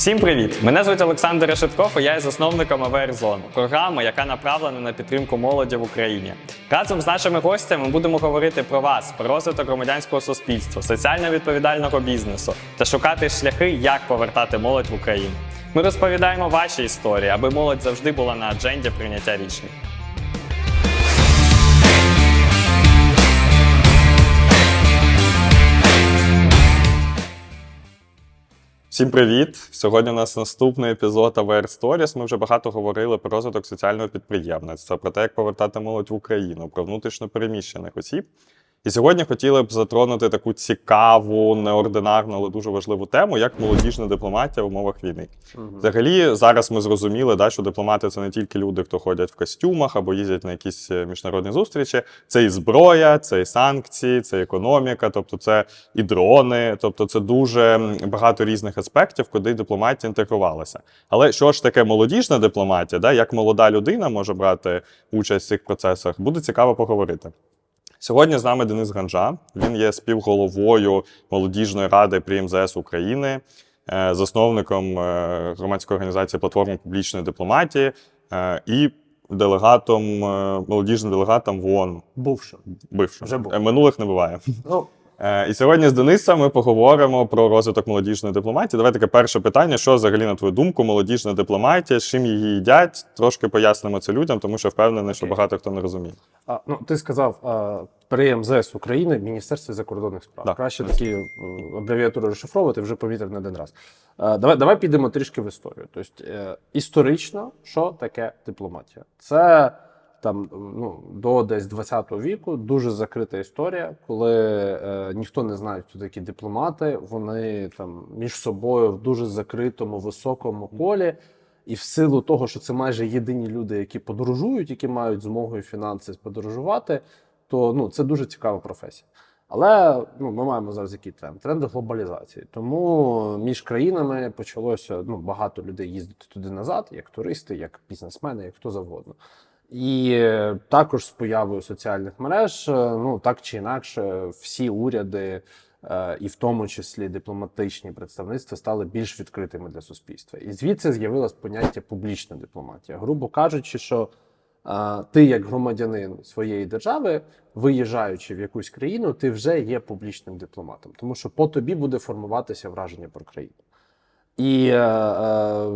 Всім привіт! Мене звуть Олександр Решетков, і я є засновником АВР Зон, програми, яка направлена на підтримку молоді в Україні. Разом з нашими гостями ми будемо говорити про вас, про розвиток громадянського суспільства, соціально відповідального бізнесу та шукати шляхи, як повертати молодь в Україну. Ми розповідаємо ваші історії, аби молодь завжди була на адженді прийняття рішень. Всім привіт! Сьогодні у нас наступний епізод AVR Stories. Ми вже багато говорили про розвиток соціального підприємництва, про те, як повертати молодь в Україну, про внутрішньо переміщених осіб. І сьогодні хотіли б затронути таку цікаву, неординарну, але дуже важливу тему, як молодіжна дипломатія в умовах війни. Взагалі, зараз ми зрозуміли, да, що дипломати це не тільки люди, хто ходять в костюмах або їздять на якісь е, міжнародні зустрічі. Це і зброя, це і санкції, це і економіка, тобто це і дрони, тобто це дуже багато різних аспектів, куди дипломатія інтегрувалася. Але що ж таке молодіжна дипломатія? Да, як молода людина може брати участь в цих процесах, буде цікаво поговорити. Сьогодні з нами Денис Ганжа. Він є співголовою молодіжної ради при МЗС України, е, засновником е, громадської організації платформи публічної дипломатії е, і делегатом, молодіжним делегатом в ООН. Бувшим. Бившим. Вже був. Минулих не буває. Ну, І сьогодні з Денисом ми поговоримо про розвиток молодіжної дипломатії. Давай таке перше питання: що взагалі, на твою думку, молодіжна дипломатія, з чим її їдять? Трошки пояснимо це людям, тому що впевнений, що багато хто не розуміє. а, ну ти сказав а, при МЗС України Міністерство закордонних справ. Да. Краще такі абревіатури розшифровувати вже помітив не один раз. А, давай, давай підемо трішки в історію. Тобто, е, історично, що таке дипломатія? Це там ну, до десь 20 віку дуже закрита історія, коли е, ніхто не знає, хто такі дипломати. Вони там між собою в дуже закритому високому колі. І в силу того, що це майже єдині люди, які подорожують, які мають змогу і фінанси подорожувати, то ну, це дуже цікава професія. Але ну, ми маємо зараз який тренд? Тренд глобалізації. Тому між країнами почалося ну, багато людей їздити туди назад, як туристи, як бізнесмени, як хто завгодно. І е, також з появою соціальних мереж, е, ну так чи інакше, всі уряди, е, і в тому числі дипломатичні представництва, стали більш відкритими для суспільства. І звідси з'явилось поняття публічна дипломатія. Грубо кажучи, що ти, як громадянин своєї держави, виїжджаючи в якусь країну, ти вже є публічним дипломатом, тому що по тобі буде формуватися враження про країну. І е, е,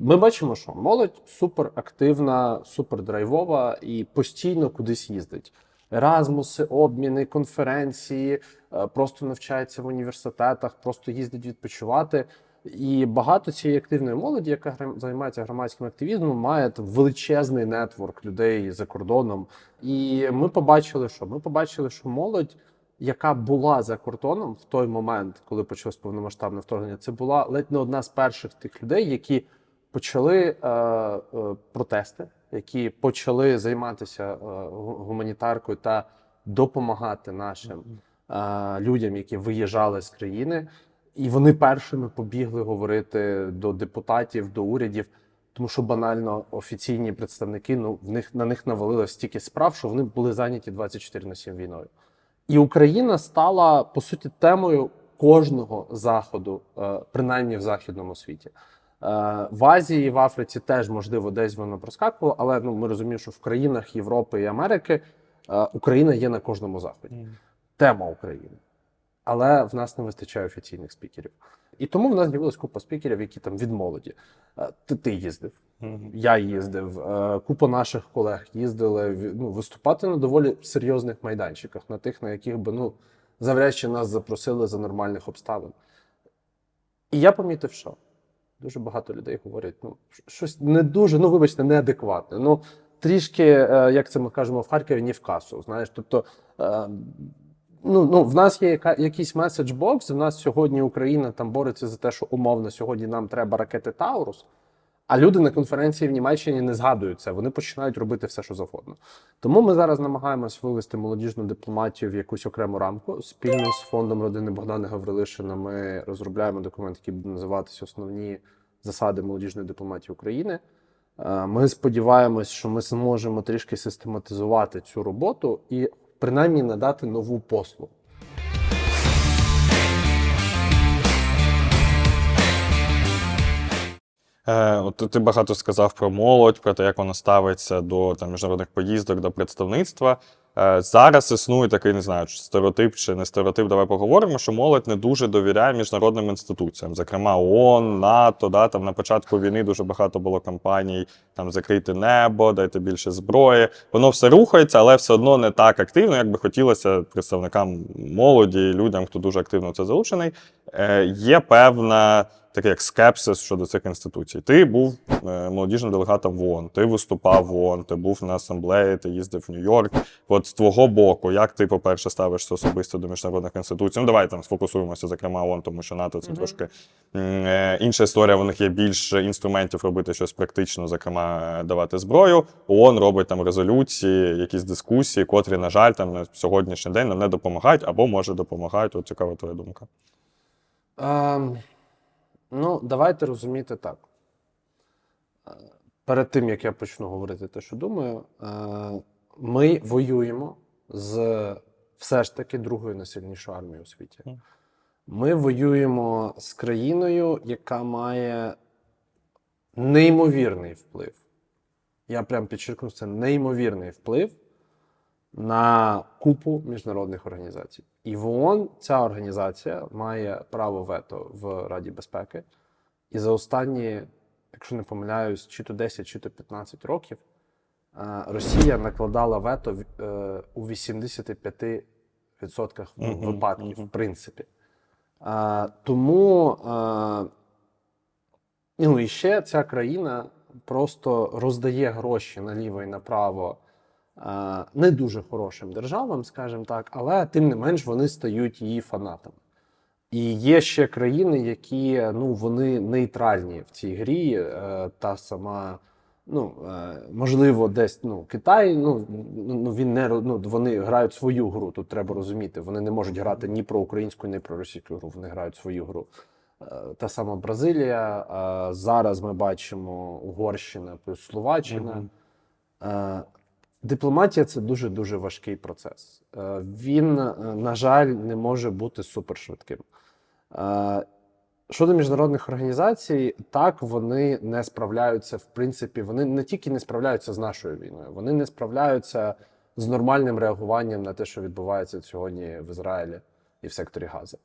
ми бачимо, що молодь суперактивна, супердрайвова і постійно кудись їздить. Еразмуси, обміни, конференції, е, просто навчається в університетах, просто їздить відпочивати. І багато цієї активної молоді, яка займається громадським активізмом, має там величезний нетворк людей за кордоном. І ми побачили, що ми побачили, що молодь яка була за кордоном в той момент, коли почалось повномасштабне вторгнення, це була ледь не одна з перших тих людей, які почали е, е, протести, які почали займатися е, гуманітаркою та допомагати нашим е, людям, які виїжджали з країни. І вони першими побігли говорити до депутатів, до урядів, тому що банально офіційні представники ну в них на них навалилось стільки справ, що вони були зайняті 24 на 7 війною. І Україна стала по суті темою кожного заходу, е, принаймні в західному світі. Е, В Азії в Африці теж можливо десь воно проскакувало, але ну ми розуміємо, що в країнах Європи і Америки е, Україна є на кожному заході. Тема України. Але в нас не вистачає офіційних спікерів. І тому в нас з'явилась купа спікерів, які там від молоді. Е, Ти, ти їздив, я їздив, е, купа наших колег їздили ну, виступати на доволі серйозних майданчиках, на тих, на яких би ну, завряд чи нас запросили за нормальних обставин. І я помітив, що дуже багато людей говорять, ну, щось не дуже, ну, вибачте, неадекватне. Ну, трішки, е, як це ми кажемо в Харкові, не в касу. Знаєш, тобто. Ну, ну, в нас є яка, якийсь меседж-бокс, в нас сьогодні Україна там бореться за те, що умовно сьогодні нам треба ракети Таурус. А люди на конференції в Німеччині не згадують це, вони починають робити все, що завгодно. Тому ми зараз намагаємось вивести молодіжну дипломатію в якусь окрему рамку. Спільно з фондом родини Богдана Гаврилишина ми розробляємо документ, який буде називатися Основні засади молодіжної дипломатії України. Е, Ми сподіваємось, що ми зможемо трішки систематизувати цю роботу і принаймні надати нову послугу. Е, от ти багато сказав про молодь, про те, як вона ставиться до там, міжнародних поїздок, до представництва. Е, зараз існує такий, не знаю, чи стереотип чи не стереотип. Давай поговоримо, що молодь не дуже довіряє міжнародним інституціям, зокрема ООН, НАТО. Да, там на початку війни дуже багато було кампаній там закрити небо, дайте більше зброї. Воно все рухається, але все одно не так активно, як би хотілося представникам молоді, людям, хто дуже активно це залучений. Е, є певна такий як скепсис щодо цих інституцій. Ти був е, молодіжним делегатом в ООН, ти виступав в ООН, ти був на асамблеї, ти їздив в Нью-Йорк. От з твого боку, як ти, по-перше, ставишся особисто до міжнародних інституцій? Ну, давай там сфокусуємося, зокрема, ООН, тому що НАТО це Мгм. трошки е, інша історія. У них є більше інструментів робити щось практично, зокрема, е, давати зброю. ООН робить там резолюції, якісь дискусії, котрі, на жаль, там на сьогоднішній день нам не допомагають або може допомагають. От цікава твоя думка. Ем, ну, давайте розуміти так. Е, Перед тим, як я почну говорити те, що думаю, е, ми воюємо з все ж таки другою найсильнішою армією у світі. Ми воюємо з країною, яка має неймовірний вплив. Я прям підчеркну, це неймовірний вплив на купу міжнародних організацій. І в ООН ця організація має право вето в Раді безпеки. І за останні, якщо не помиляюсь, чи то 10, чи то 15 років е, Росія накладала вето е, у 85% Мгм, випадків, в принципі. Е, Тому ну і ще ця країна просто роздає гроші наліво і направо не дуже хорошим державам, скажімо так, але тим не менш вони стають її фанатами. І є ще країни, які ну вони нейтральні в цій грі. Е, та сама, ну е, можливо, десь ну Китай. Ну ну він не ну, вони грають свою гру. Тут треба розуміти. Вони не можуть грати ні про українську, ні про російську гру. Вони грають свою гру. Е, Та сама Бразилія. е, Зараз ми бачимо Угорщина плюс Словаччина. Мгм. Е, Дипломатія це дуже дуже важкий процес. Е, Він, е, на жаль, не може бути супершвидким. Е, Щодо міжнародних організацій, так вони не справляються, в принципі, вони не тільки не справляються з нашою війною, вони не справляються з нормальним реагуванням на те, що відбувається сьогодні в Ізраїлі і в секторі Гази.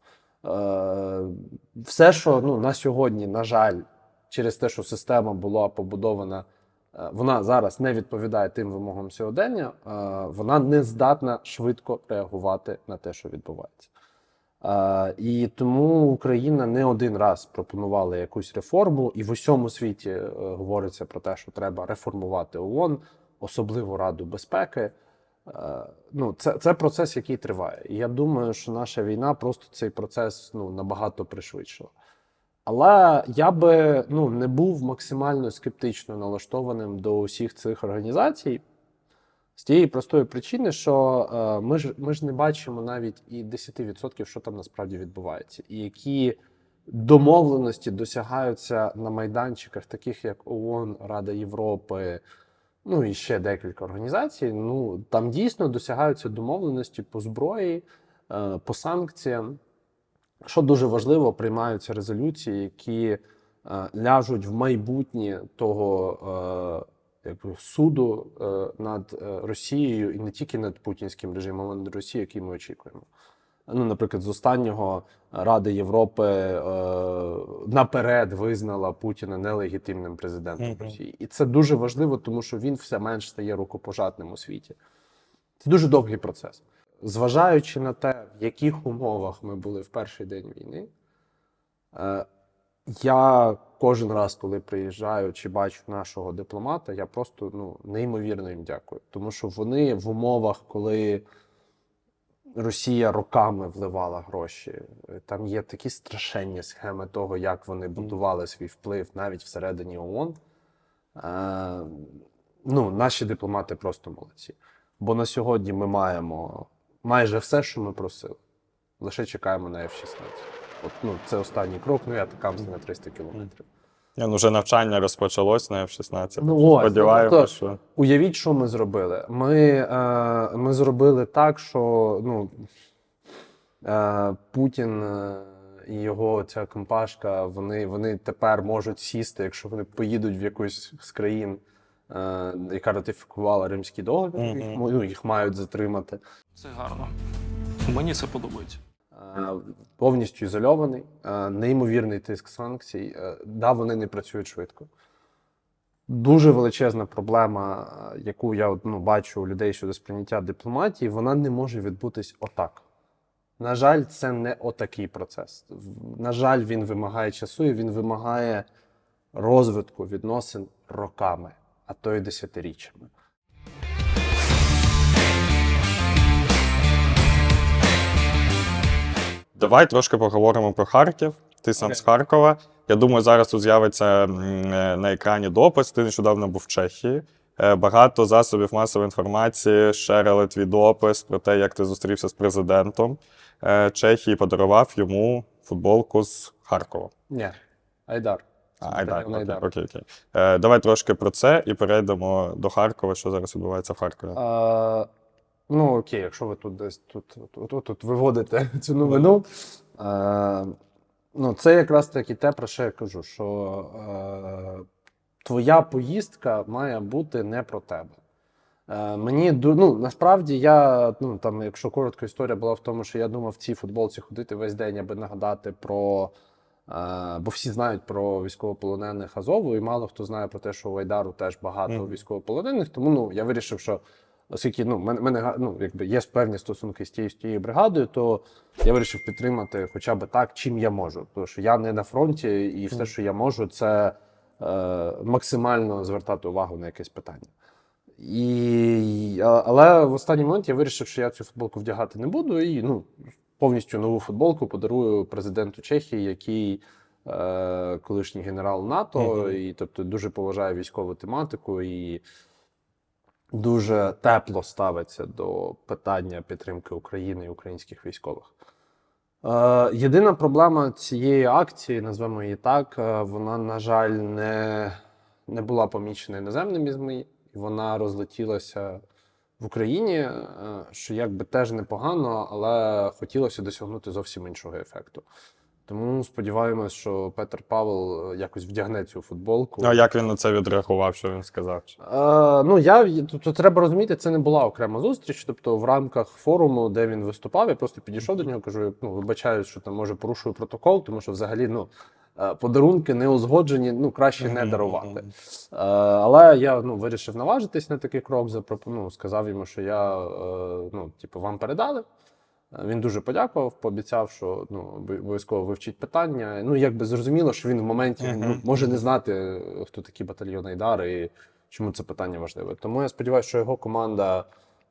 Все, що ну, на сьогодні, на жаль, через те, що система була побудована вона зараз не відповідає тим вимогам сьогодення, е, вона не здатна швидко реагувати на те, що відбувається. Е, І тому Україна не один раз пропонувала якусь реформу, і в усьому світі е, говориться про те, що треба реформувати ООН, особливо Раду безпеки. Е, Ну, це, це процес, який триває. І я думаю, що наша війна просто цей процес ну, набагато пришвидшила. Але я би ну, не був максимально скептично налаштованим до усіх цих організацій з тієї простої причини, що е, ми, ж, ми ж не бачимо навіть і 10%, що там насправді відбувається, і які домовленості досягаються на майданчиках, таких як ООН, Рада Європи, ну і ще декілька організацій. Ну там дійсно досягаються домовленості по зброї, е, по санкціям. Що дуже важливо, приймаються резолюції, які е, ляжуть в майбутнє того е, якби, суду е, над Росією і не тільки над путінським режимом, а над Росією, який ми очікуємо. Ну, наприклад, з останнього Ради Європи е, наперед визнала Путіна нелегітимним президентом Мгм. Росії. І це дуже важливо, тому що він все менш стає рукопожатним у світі. Це дуже довгий процес. Зважаючи на те, в яких умовах ми були в перший день війни, е, я кожен раз, коли приїжджаю чи бачу нашого дипломата, я просто ну, неймовірно їм дякую. Тому що вони в умовах, коли Росія роками вливала гроші, е, там є такі страшенні схеми того, як вони будували свій вплив навіть всередині ООН. Е, ну, наші дипломати просто молодці. Бо на сьогодні ми маємо майже все, що ми просили. Лише чекаємо на F-16. От, ну, це останній крок, ну я такам на 300 кілометрів. Ні, ну, вже навчання розпочалось на F-16. Ну, ось, Сподіваємося, тобто- що. Уявіть, що ми зробили. Ми, е, ми зробили так, що ну, е, Путін е, і його ця компашка, вони, вони тепер можуть сісти, якщо вони поїдуть в якусь з країн, е, яка ратифікувала Римський договір, Мгм. їх, ну, їх мають затримати. Це гарно. Мені це подобається. Е, повністю ізольований, е, неймовірний тиск санкцій. Е, Да, вони не працюють швидко. Дуже величезна проблема, яку я ну, бачу у людей щодо сприйняття дипломатії, вона не може відбутись отак. На жаль, це не отакий процес. На жаль, він вимагає часу і він вимагає розвитку відносин роками, а то й десятиріччями. Давай трошки поговоримо про Харків. Ти сам Окей. з Харкова. Я думаю, зараз тут з'явиться е, на екрані допис. Ти нещодавно був в Чехії. Е, Багато засобів масової інформації шерили твій допис про те, як ти зустрівся з президентом е, Чехії, подарував йому футболку з Харкова. Ні, Айдар. А, Айдар, окей, Айдар. окей, окей. Е, давай трошки про це і перейдемо до Харкова, що зараз відбувається в Харкові. Е, ну, окей, якщо ви тут десь тут, тут, тут, тут виводите цю новину. Е, ну, це якраз таки те, про що я кажу, що е, твоя поїздка має бути не про тебе. Е, мені ну, насправді я, ну там, якщо коротко, історія була в тому, що я думав в цій футболці ходити весь день, аби нагадати про. Е, бо всі знають про військовополонених Азову, і мало хто знає про те, що у Айдару теж багато Мгм. військовополонених. Тому ну, я вирішив, що оскільки ну, мене, мене ну, якби є певні стосунки з тією, з тією бригадою, то я вирішив підтримати хоча б так, чим я можу. Тому що я не на фронті, і все, що я можу, це е, максимально звертати увагу на якесь питання. І, але в останній момент я вирішив, що я цю футболку вдягати не буду, і ну, повністю нову футболку подарую президенту Чехії, який е, колишній генерал НАТО, Мгм. і тобто дуже поважає військову тематику і дуже тепло ставиться до питання підтримки України і українських військових. Е, єдина проблема цієї акції, назвемо її так, е, вона, на жаль, не, не була помічена іноземними ЗМІ, і вона розлетілася в Україні, е, що якби теж непогано, але хотілося досягнути зовсім іншого ефекту. Тому сподіваємось, що Петр Павел е, якось вдягне цю футболку. А як він на це відреагував, що він сказав? Е, ну, я тут, треба розуміти, це не була окрема зустріч. Тобто, в рамках форуму, де він виступав, я просто підійшов до нього, кажу: ну, вибачаюсь, що там може порушую протокол, тому що взагалі ну, е, подарунки не узгоджені, ну краще не дарувати. Е, але я ну, вирішив наважитись на такий крок. Запропо- ну, сказав йому, що я е, ну, типу, вам передали. Він дуже подякував, пообіцяв, що ну, обов'язково вивчить питання. Ну, якби зрозуміло, що він в моменті ну, може не знати, хто такий батальйон Айдар і чому це питання важливе. Тому я сподіваюся, що його команда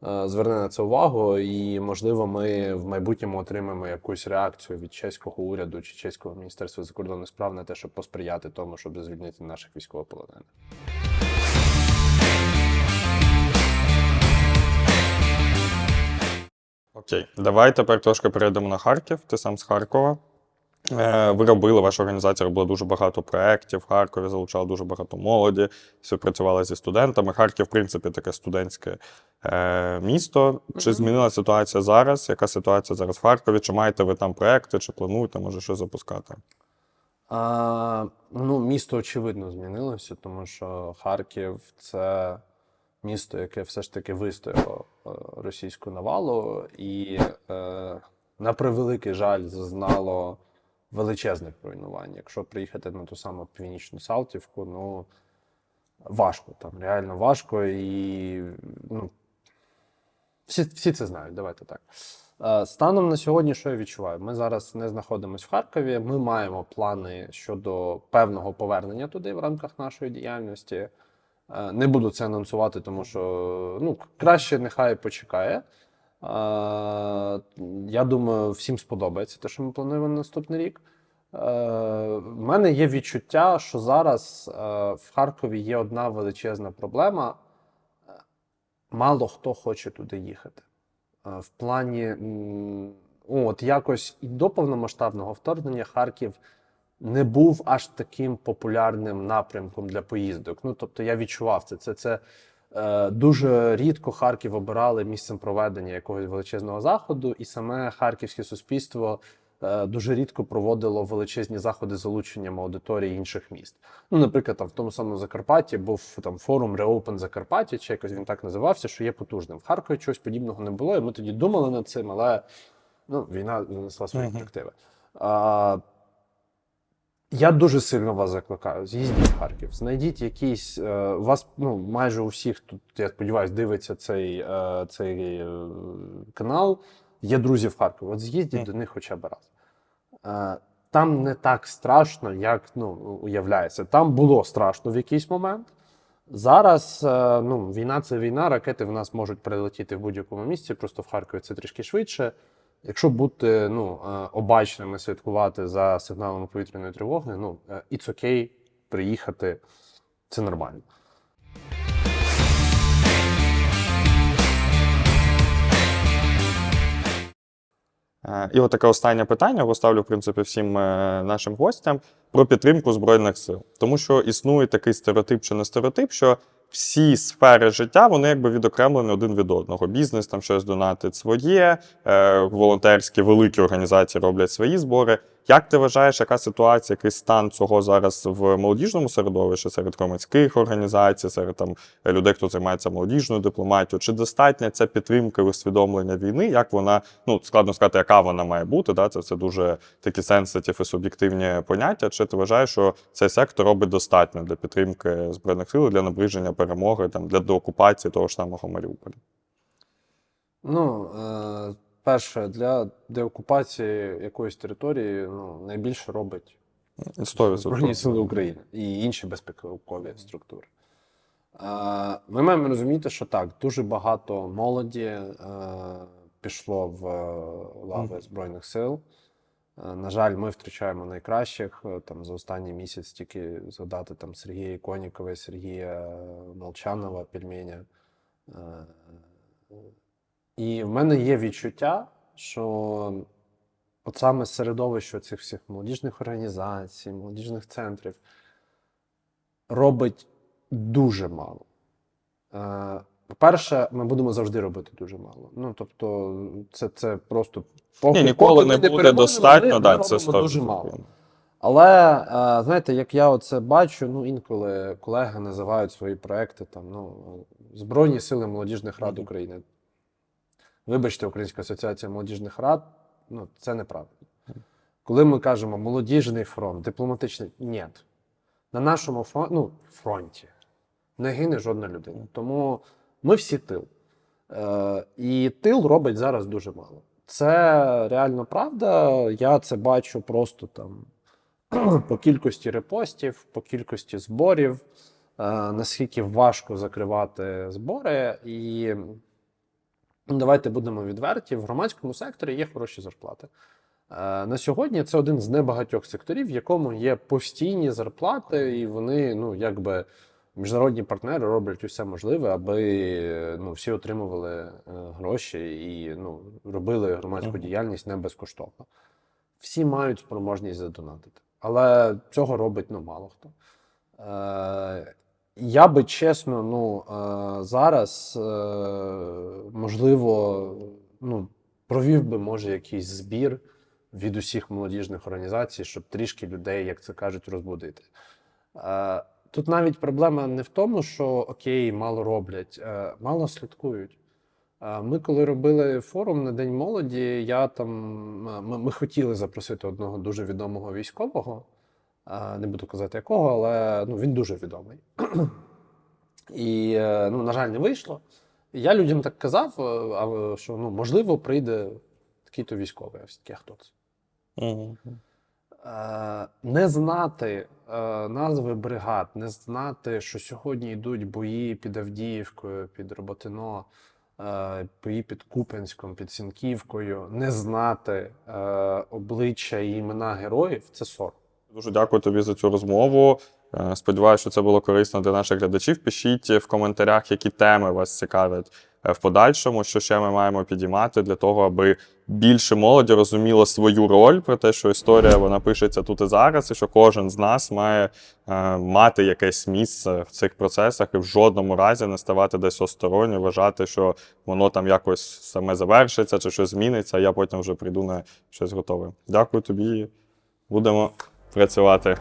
е, зверне на це увагу, і, можливо, ми в майбутньому отримаємо якусь реакцію від чеського уряду чи чеського міністерства закордонних справ на те, щоб посприяти тому, щоб звільнити наших військовополонених. Окей, давай тепер трошки перейдемо на Харків. Ти сам з Харкова. Е, Ви робили, ваша організація робила дуже багато проєктів в Харкові, залучала дуже багато молоді, співпрацювала зі студентами. Харків, в принципі, таке студентське е, місто. Чи змінила ситуація зараз? Яка ситуація зараз в Харкові? Чи маєте ви там проекти, чи плануєте, може, щось запускати? А, ну, місто очевидно змінилося, тому що Харків це місто, яке все ж таки вистояло е, російську навалу, і, е, на превеликий жаль, зазнало величезних руйнувань. Якщо приїхати на ту саму північну Салтівку, ну важко там, реально важко. І ну, всі, всі це знають, давайте так. Е, Станом на сьогодні, що я відчуваю? Ми зараз не знаходимося в Харкові. Ми маємо плани щодо певного повернення туди в рамках нашої діяльності. Е, Не буду це анонсувати, тому що ну, краще нехай почекає. Е, Я думаю, всім сподобається те, що ми плануємо на наступний рік. Е, В мене є відчуття, що зараз е, в Харкові є одна величезна проблема. Е, Мало хто хоче туди їхати. Е, В плані, от якось і до повномасштабного вторгнення Харків не був аж таким популярним напрямком для поїздок. Ну, тобто я відчував це. Це, це е, дуже рідко Харків обирали місцем проведення якогось величезного заходу, і саме харківське суспільство е, дуже рідко проводило величезні заходи з залученням аудиторії інших міст. Ну, наприклад, там в тому самому Закарпатті був там форум Reopen Закарпаття, чи якось він так називався, що є потужним. В Харкові чогось подібного не було, і ми тоді думали над цим, але ну, війна занесла свої Мгм. корективи. А, я дуже сильно вас закликаю. З'їздіть в Харків, знайдіть якийсь. Е, вас ну, майже у всіх тут, я сподіваюся, дивиться цей, е, цей е, канал. Є друзі в Харкові. От з'їздіть Мгм. до них хоча б раз. Е, там не так страшно, як ну, уявляється. Там було страшно в якийсь момент. Зараз е, ну, війна це війна, ракети в нас можуть прилетіти в будь-якому місці, просто в Харкові це трішки швидше. Якщо бути ну, е, обачними, слідкувати за сигналами повітряної тривоги, ну, е, it's okay, приїхати, це нормально. Е, І от таке останнє питання поставлю, в принципі, всім нашим гостям про підтримку Збройних сил. Тому що існує такий стереотип чи не стереотип, що всі сфери життя вони якби відокремлені один від одного. Бізнес там щось донатить своє, е, волонтерські великі організації роблять свої збори. Як ти вважаєш, яка ситуація, який стан цього зараз в молодіжному середовищі серед громадських організацій, серед там людей, хто займається молодіжною дипломатією? Чи достатня ця підтримка і усвідомлення війни? Як вона ну складно сказати, яка вона має бути? Да? Це, це дуже такі сенситив і суб'єктивні поняття. Чи ти вважаєш, що цей сектор робить достатньо для підтримки збройних сил, для наближення перемоги, там для деокупації того ж самого Маріуполя? Ну, е, перше, для деокупації якоїсь території ну, найбільше робить Збройні сили України і інші безпекові структури. Ми маємо розуміти, що так, дуже багато молоді е, пішло в е, лави Збройних сил. Е, На жаль, ми втрачаємо найкращих. Там за останній місяць тільки згадати там Сергія Іконікова, Сергія Молчанова, Пельменя. І в мене є відчуття, що от саме середовище цих всіх молодіжних організацій, молодіжних центрів робить дуже мало. Е, По-перше, ми будемо завжди робити дуже мало. Ну, тобто, це, це просто поки, Ні, ніколи поки не буде достатньо, ми, да, ми це робимо дуже мало. Але е, знаєте, як я оце бачу, ну інколи колеги називають свої проекти там ну Збройні сили молодіжних рад України. Вибачте, Українська асоціація молодіжних рад, ну це неправильно. Коли ми кажемо молодіжний фронт, дипломатичний, ні. На нашому фронті, ну, фронті не гине жодна людина. Тому ми всі тил. Е, і тил робить зараз дуже мало. Це реально правда. Я це бачу просто там по кількості репостів, по кількості зборів, е, наскільки важко закривати збори. І давайте будемо відверті: в громадському секторі є хороші зарплати. Е, На сьогодні це один з небагатьох секторів, в якому є постійні зарплати, і вони, ну, якби міжнародні партнери роблять усе можливе, аби ну, всі отримували е, гроші і ну, робили громадську діяльність не безкоштовно. Всі мають спроможність задонатити, але цього робить ну, мало хто. Е, я би чесно, ну е, зараз е, можливо, ну, провів би може якийсь збір від усіх молодіжних організацій, щоб трішки людей, як це кажуть, розбудити. Е, Тут навіть проблема не в тому, що окей, мало роблять, мало слідкують. Ми, коли робили форум на День молоді, я там ми, ми хотіли запросити одного дуже відомого військового. Не буду казати якого, але ну, він дуже відомий. І, е, ну, на жаль, не вийшло. Я людям так казав, е, що ну, можливо прийде такий-то військовий. А «А хто це? Е, не знати назви бригад, не знати, що сьогодні йдуть бої під Авдіївкою, під Роботино, бої під Купенськом, під Сінківкою, не знати обличчя і імена героїв це сором. Дуже дякую тобі за цю розмову. Е, Сподіваюся, що це було корисно для наших глядачів. Пишіть в коментарях, які теми вас цікавлять е, в подальшому, що ще ми маємо підіймати для того, аби більше молоді розуміло свою роль про те, що історія вона пишеться тут і зараз, і що кожен з нас має е, мати якесь місце в цих процесах і в жодному разі не ставати десь осторонь, вважати, що воно там якось саме завершиться чи щось зміниться, а я потім вже прийду на щось готове. Дякую тобі. Будемо працювати.